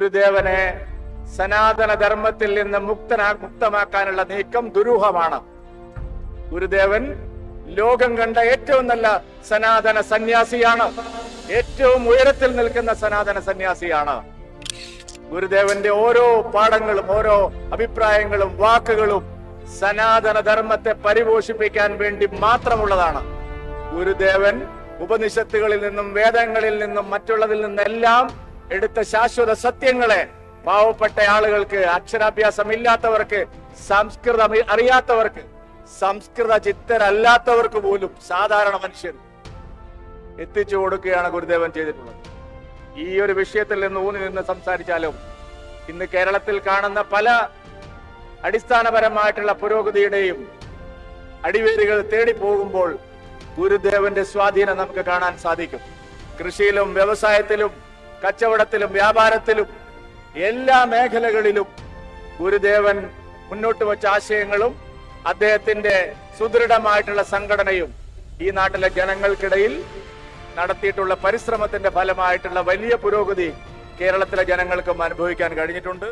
ഗുരുദേവനെ സനാതന ധർമ്മത്തിൽ നിന്ന് മുക്തനാ മുക്തമാക്കാനുള്ള നീക്കം ദുരൂഹമാണ്. ഗുരുദേവൻ ലോകം കണ്ട ഏറ്റവും നല്ല സനാതന സന്യാസിയാണ്. ഏറ്റവും ഉയരത്തിൽ നിൽക്കുന്ന സനാതന സന്യാസിയാണ്. ഗുരുദേവന്റെ ഓരോ പാഠങ്ങളും ഓരോ അഭിപ്രായങ്ങളും വാക്കുകളും സനാതന ധർമ്മത്തെ പരിപോഷിപ്പിക്കാൻ വേണ്ടി മാത്രമുള്ളതാണ്. ഗുരുദേവൻ ഉപനിഷത്തുകളിൽ നിന്നും വേദങ്ങളിൽ നിന്നും മറ്റുള്ളതിൽ നിന്നെല്ലാം എടുത്ത ശാശ്വത സത്യങ്ങളെ പാവപ്പെട്ട ആളുകൾക്ക് അക്ഷരാഭ്യാസം ഇല്ലാത്തവർക്ക് സംസ്കൃതം അറിയാത്തവർക്ക് സംസ്കൃത ചിത്തരല്ലാത്തവർക്ക് പോലും സാധാരണ മനുഷ്യർ എത്തിച്ചു കൊടുക്കുകയാണ് ഗുരുദേവൻ ചെയ്തിട്ടുള്ളത്. ഈ ഒരു വിഷയത്തിൽ നിന്ന് ഊന്നി നിന്ന് സംസാരിച്ചാലും ഇന്ന് കേരളത്തിൽ കാണുന്ന പല അടിസ്ഥാനപരമായിട്ടുള്ള പുരോഗതിയുടെയും അടിവേരുകൾ തേടി പോകുമ്പോൾ ഗുരുദേവന്റെ സ്വാധീനം നമുക്ക് കാണാൻ സാധിക്കും. കൃഷിയിലും വ്യവസായത്തിലും കച്ചവടത്തിലും വ്യാപാരത്തിലും എല്ലാ മേഖലകളിലും ഗുരുദേവൻ മുന്നോട്ട് വെച്ച ആശയങ്ങളും അദ്ദേഹത്തിന്റെ സുദൃഢമായിട്ടുള്ള സംഘടനയും ഈ നാട്ടിലെ ജനങ്ങൾക്കിടയിൽ നടത്തിയിട്ടുള്ള പരിശ്രമത്തിന്റെ ഫലമായിട്ടുള്ള വലിയ പുരോഗതി കേരളത്തിലെ ജനങ്ങൾക്കും അനുഭവിക്കാൻ കഴിഞ്ഞിട്ടുണ്ട്.